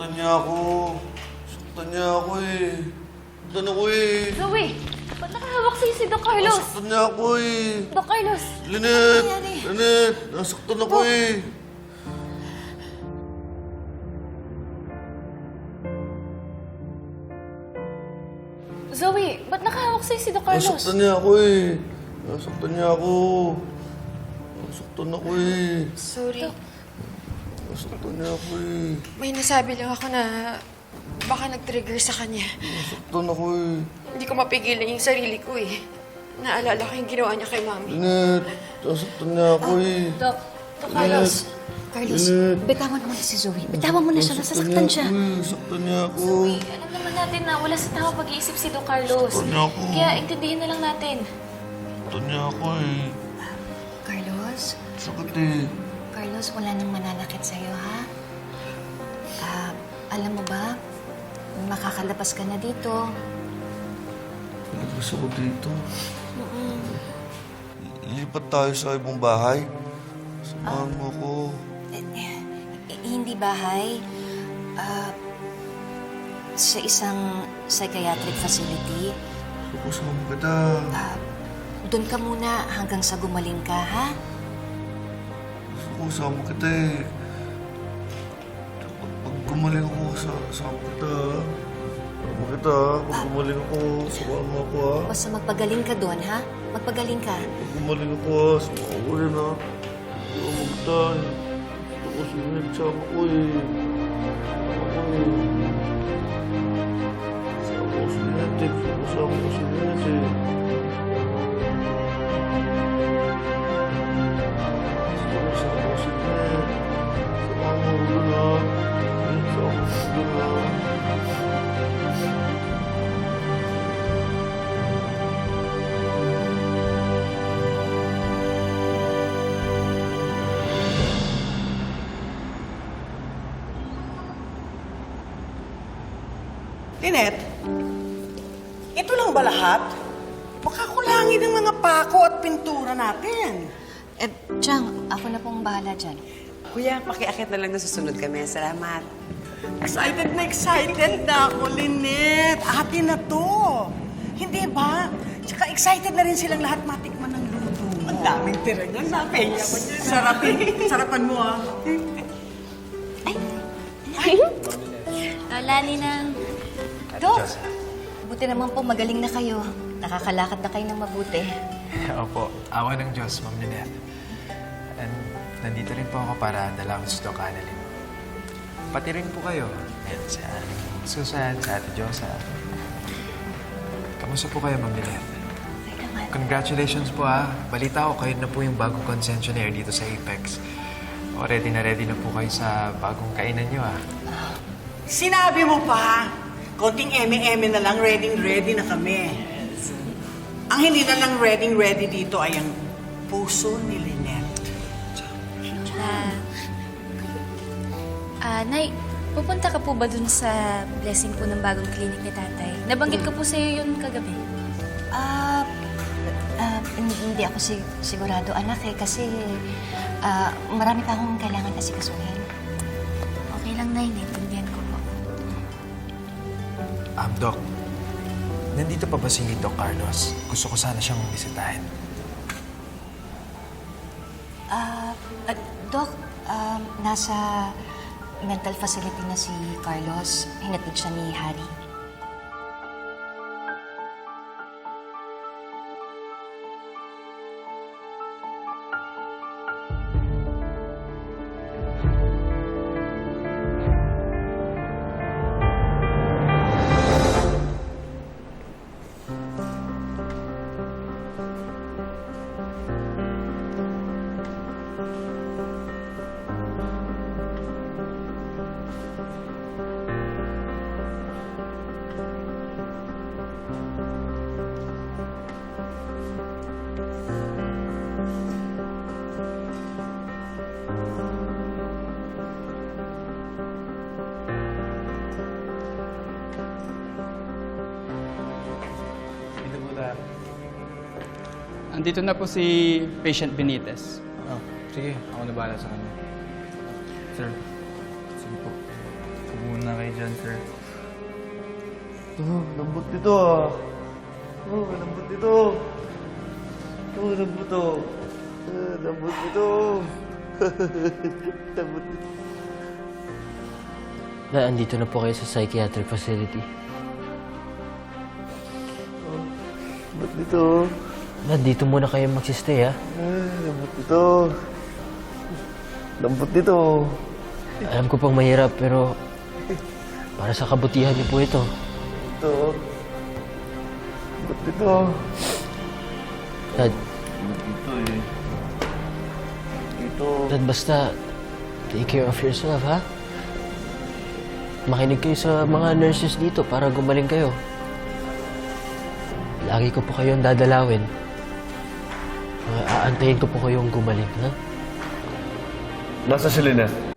Saktan niya ako. Saktan niya ako eh. Saktan ako eh. Zoe, ba't nakahawak sa'yo si Doc Carlos? Saktan niya ako eh. Doc Carlos, Lynette! nangyari? Lynette! Nasaktan ako eh. Zoe, ba't nakahawak sa'yo si Doc Carlos? Nasaktan niya ako eh. Nasaktan niya ako. Nasaktan ako eh. Sorry. Nasaktan niya ako eh. May nasabi lang ako na baka nag-trigger sa kanya. Nasaktan ako eh. Hindi ko mapigilan yung sarili ko eh. Naalala ko yung ginawa niya kay Mami. Lynette! Nasaktan niya ako eh. Doc, Doc Carlos. Carlos, bitawan mo na si Zoe. Bitawan mo na siya. Nasasaktan siya. ako eh. Niya ako. Zoe, alam naman natin na wala sa tao pag-iisip si Doc Carlos. Saktan niya ako. Kaya intindihin na lang natin. Nasaktan niya ako eh. Carlos, Sakit eh. Carlos, wala nang mananakit sa'yo, ha? Ah, alam mo ba, makakalabas ka na dito. Palabas ako dito. Lipat tayo sa ibang bahay. Samahan mo ako. Eh, eh, hindi bahay. Ah, sa isang psychiatric facility. Kasama kita. Ah, doon ka muna hanggang sa gumaling ka, ha? Kasama kita eh. Pag, gumaling ako, sa, sama kita. Sama kita. Pag gumaling ako, samahan mo ako ha. Basta magpagaling ka doon, ha? Magpagaling ka. Pag gumaling ako ha, samahan ko rin ha. Hindi ako magtan. Gusto ko sinit, sama ko eh. Sama ko eh. Sama ko sinit eh. Ko sama ko sinit Lynette, ito lang ba lahat? Baka kulangin ang mga pako at pintura natin. Eh, Chang, ako na pong bahala dyan. Kuya, pakiakit na lang na susunod kami. Salamat. Excited na excited na ako, Lynette. Atin na to. Hindi ba? Tsaka excited na rin silang lahat matikman ng luto mo. Ang daming tira niyan. Napenya ko dyan. Sarapin. Sarapan mo, ah. Lola, Ninang. Dok, buti naman po magaling na kayo. Nakakalakad na kayo ng mabuti. Opo, awa ng Diyos, Ma'am Lynette. And nandito rin po ako para dalawin si Doc Annalyn. Pati rin po kayo. Si Aling Susan, si Ate Josa. Kamusta po kayo, Ma'am Lynette? Congratulations po ah. Balita ko kayo na po yung bagong concessionaire dito sa Apex. O ready na ready na po kayo sa bagong kainan nyo ah. Sinabi mo pa. Konting eme-eme na lang, ready-ready na kami. Ang hindi na lang ready-ready dito ay ang puso ni Lynette. Ah, ah, Nay, pupunta ka po ba dun sa blessing po ng bagong clinic ni tatay? Nabanggit ko po sa'yo yun kagabi. Ah, ah, hindi hindi ako si, sigurado, anak eh, kasi ah, marami pa akong kailangan asikasuhin. Okay lang, Nay. Naintindihan. Um, Doc, nandito pa ba si Doc Carlos? Gusto ko sana siyang bisitahin. Ah, ah, Doc, um, nasa mental facility na si Carlos. Hinatid siya ni Harry. Andito na po si patient Benitez. Oh, sige. Ako na bahala sa kanya. Sir, sige po. Sige muna kay John, sir. Oh, lambot nito ah. Oh, lambot nito. Oh, lambot to. Ah, lambot nito. Na, andito na po kayo sa psychiatric facility. Lambot nito. Na, dito muna kayo magsistay, ha? Ah, lambot nito. Lambot nito. Alam ko pang mahirap, pero para sa kabutihan niyo po ito. Ito. Lambot nito. Dad, Lambot nito eh. Ito. Dad, basta take care of yourself, ha? Makinig kayo sa mga nurses dito para gumaling kayo. Lagi ko po kayong dadalawin. Uh, aantayin ko po kayong gumaling, ha? Nasa sila na.